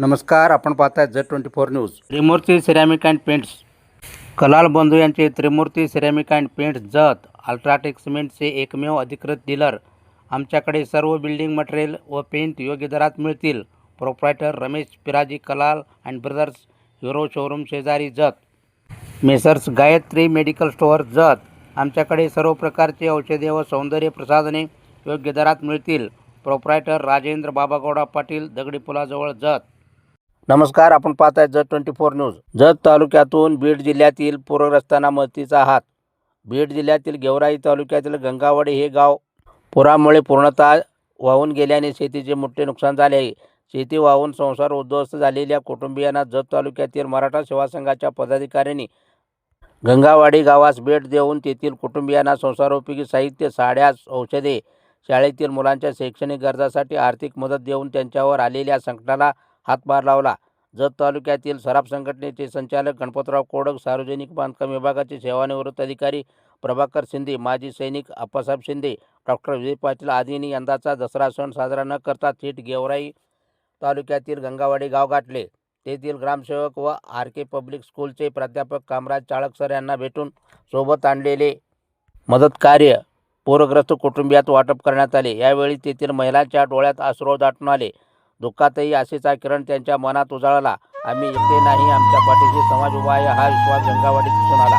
नमस्कार आपण पाहताय Z twenty four news. Trimurti ceramic and paints. Kalal Bandhu यांचे Trimurti ceramic and paints Jat UltraTech सिमेंटचे एकमेव अधिकृत डीलर. आमच्याकडे सर्व बिल्डिंग मटेरियल व पेंट योग्य दरात मिळतील. Proprietor Ramesh Piraji Kalal and brothers Hero showroom शेजारी Jat. Messrs Gayatri medical store Jat. आमच्याकडे सर्व प्रकारचे औषधे व सौंदर्य प्रसाधने योग्य दरात मिळतील. प्रोप्रायटर राजेंद्र बाबागौडा पाटील दगडी पुलाजवळ जत. नमस्कार आपण पाहत आहे Jat twenty four news. Jat तालुक्यातून बीड जिल्ह्यातील पूरग्रस्तांना मदतीचा हात. बीड जिल्ह्यातील गेवराई तालुक्यातील गंगावाडी हे गाव पुरामुळे पूर्णतः वाहून गेल्याने शेतीचे मोठे नुकसान झाले आहे. शेती वाहून संसार उद्ध्वस्त झालेल्या कुटुंबियांना जत तालुक्यातील मराठा सेवा संघाच्या पदाधिकाऱ्यांनी गंगावाडी गावास भेट देऊन तेथील कुटुंबियांना संसारोपयोगी साहित्य साड्या औषधे शाळेतील मुलांच्या शैक्षणिक गरजासाठी आर्थिक मदत देऊन त्यांच्यावर आलेल्या संकटाला हातभार लावला. जत तालुक्यातील सराफ संघटनेचे संचालक गणपतराव कोडक सार्वजनिक बांधकाम विभागाचे सेवानिवृत्त अधिकारी प्रभाकर शिंदे माजी सैनिक आप्पासाहेब शिंदे डॉक्टर विजय पाटील आदींनी यंदाचा दसरा सण साजरा न करता थेट गेवराई तालुक्यातील गंगावाडी गाव गाठले. तेथील ग्रामसेवक व आर के पब्लिक स्कूलचे प्राध्यापक कामराज चाळक सर यांना भेटून सोबत आणलेले मदत कार्य पूरग्रस्त कुटुंबियात वाटप करण्यात आले. यावेळी तेथील महिलांच्या डोळ्यात आश्रव दाटून आले. दुःखातही आशेचा किरण त्यांच्या मनात उजाळला. आम्ही एकटे नाही आमच्या पाठीशी समाज उभा आहे हा विश्वास गंगावाडीत दिसून आला.